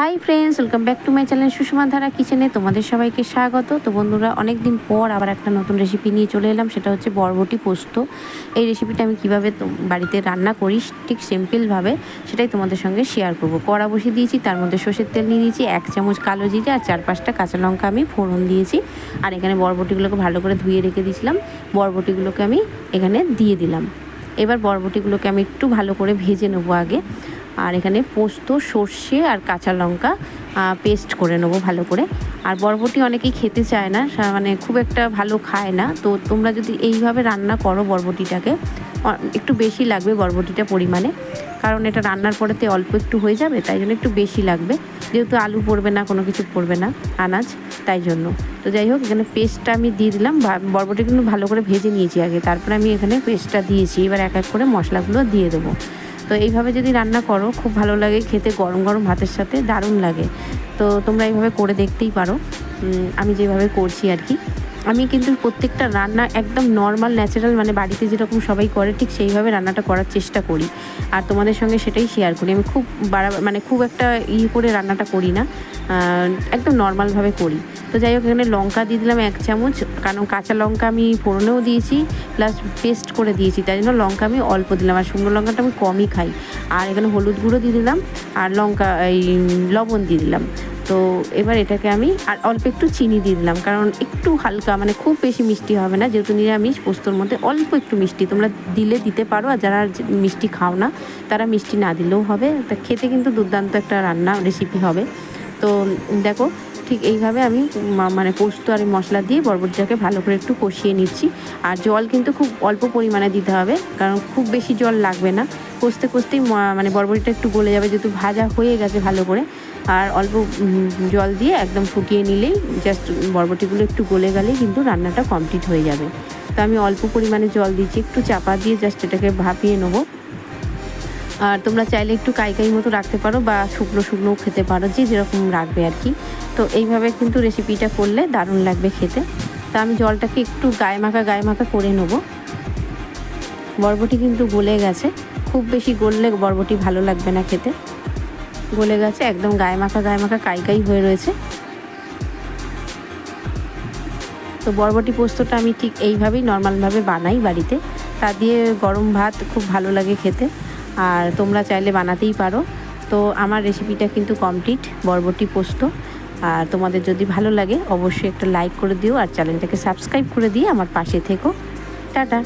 Hi friends welcome back to my channel Sushma Dhara কিচেনে তোমাদের সবাইকে স্বাগত। তো বন্ধুরা অনেক দিন পর আবার একটা নতুন রেসিপি নিয়ে চলে এলাম, সেটা হচ্ছে বরবটি পোস্ত। এই রেসিপিটা আমি কীভাবে বাড়িতে রান্না করি, ঠিক সিম্পলভাবে সেটাই তোমাদের সঙ্গে শেয়ার করব। কড়া বসিয়ে দিয়েছি, তার মধ্যে সর্ষের তেল নিয়ে দিয়েছি এক চামচ কালো জিরে আর চার পাঁচটা কাঁচা লঙ্কা আমি ফোড়ন দিয়েছি। আর এখানে বরবটিগুলোকে ভালো করে ধুয়ে রেখে দিয়েছিলাম, বরবটিগুলোকে আমি এখানে দিয়ে দিলাম। এবার বরবটিগুলোকে আমি একটু ভালো করে ভেজে নেব আগে। আর এখানে পোস্ত, সর্ষে আর কাঁচা লঙ্কা পেস্ট করে নেব ভালো করে। আর বরবটি অনেকেই খেতে চায় না মানে খুব একটা ভালো খায় না। তো তোমরা যদি এইভাবে রান্না করো বরবটিটাকে একটু বেশি লাগবে বরবটিটা পরিমাণে। কারণ এটা রান্নার পরেতে অল্প একটু হয়ে যাবে, তাই জন্য একটু বেশি লাগবে। যেহেতু আলু পড়বে না, কোনো কিছু পড়বে না, আনাজ, তাই জন্য। তো যাই হোক, এখানে পেস্টটা আমি দিয়ে দিলাম বরবটি কিন্তু ভালো করে ভেজে নিয়েছি আগে। তারপরে আমি এখানে পেস্টটা দিয়েছি, এবার এক এক করে মশলাগুলো দিয়ে দেবো। তো এইভাবে যদি রান্না করো, খুব ভালো লাগে খেতে গরম গরম ভাতের সাথে, দারুণ লাগে। তো তোমরা এইভাবে করে দেখতেই পারো। আমি যেভাবে করছি আর কি। আমি কিন্তু প্রত্যেকটা রান্না একদম নর্মাল ন্যাচারাল মানে বাড়িতে যেরকম সবাই করে, ঠিক সেইভাবে রান্নাটা করার চেষ্টা করি। আর তোমাদের সঙ্গে সেটাই শেয়ার করি। আমি খুব বাড়া মানে খুব একটা ই করে রান্নাটা করি না। একদম নর্মালভাবে করি। তো যাই হোক, এখানে লঙ্কা দিয়ে দিলাম এক চামচ, কারণ কাঁচা লঙ্কা আমি ফোড়নেও দিয়েছি প্লাস পেস্ট করে দিয়েছি, তাই জন্য লঙ্কা আমি অল্প দিলাম, আর শুকনো লঙ্কাটা আমি কমই খাই। আর এখানে হলুদ গুঁড়ো দিয়ে দিলাম, আর লঙ্কা, এই লবণ দিয়ে দিলাম। তো এবার এটাকে আমি, আর অল্প একটু চিনি দিয়ে দিলাম, কারণ একটু হালকা মানে খুব বেশি মিষ্টি হবে না, যেহেতু নিরামিষ, পোস্তর মধ্যে অল্প একটু মিষ্টি, তোমরা দিলে দিতে পারো, আর যারা মিষ্টি খাও না, তারা মিষ্টি না দিলেও হবে। তা খেতে কিন্তু দুর্দান্ত একটা রান্না রেসিপি হবে। তো দেখো ঠিক এইভাবে আমি মানে পোস্ত আর মশলা দিয়ে বরবটিটাকে ভালো করে একটু কষিয়ে নিচ্ছি। আর জল কিন্তু খুব অল্প পরিমাণে দিতে হবে, কারণ খুব বেশি জল লাগবে না। কষতে কষতেই মানে বরবটিটা একটু গলে যাবে, যেহেতু ভাজা হয়ে গেছে ভালো করে। আর অল্প জল দিয়ে একদম ফুটিয়ে নিলেই জাস্ট বরবটিগুলো একটু গলে গেলেই কিন্তু রান্নাটা কমপ্লিট হয়ে যাবে। তো আমি অল্প পরিমাণে জল দিচ্ছি, একটু চাপা দিয়ে জাস্ট এটাকে ভাপিয়ে নেব। আর তোমরা চাইলে একটু কাইকাই মতো রাখতে পারো বা শুকনো শুকনোও খেতে পারো, যে যেরকম রাখবে আর কি। তো এইভাবে কিন্তু রেসিপিটা করলে দারুণ লাগবে খেতে। তা আমি জলটাকে একটু গায়ে মাখা গায়ে মাখা করে নেব। বরবটি কিন্তু গলে গেছে। খুব বেশি গললে বরবটি ভালো লাগবে না খেতে। গলে গেছে, একদম গায়ে মাখা গায়ে মাখা কাইকাই হয়ে রয়েছে। তো বরবটি পোস্তটা আমি ঠিক এইভাবেই নর্মালভাবে বানাই বাড়িতে। তা দিয়ে গরম ভাত খুব ভালো লাগে খেতে। আর তোমরা চাইলে বানাতেই পারো। তো আমার রেসিপিটা কিন্তু কমপ্লিট বরবটি পোস্ত। আর তোমাদের যদি ভালো লাগে, অবশ্যই একটা লাইক করে দিও। আর চ্যানেলটাকে সাবস্ক্রাইব করে দিয়ে আমার পাশে থেকো। টাটা!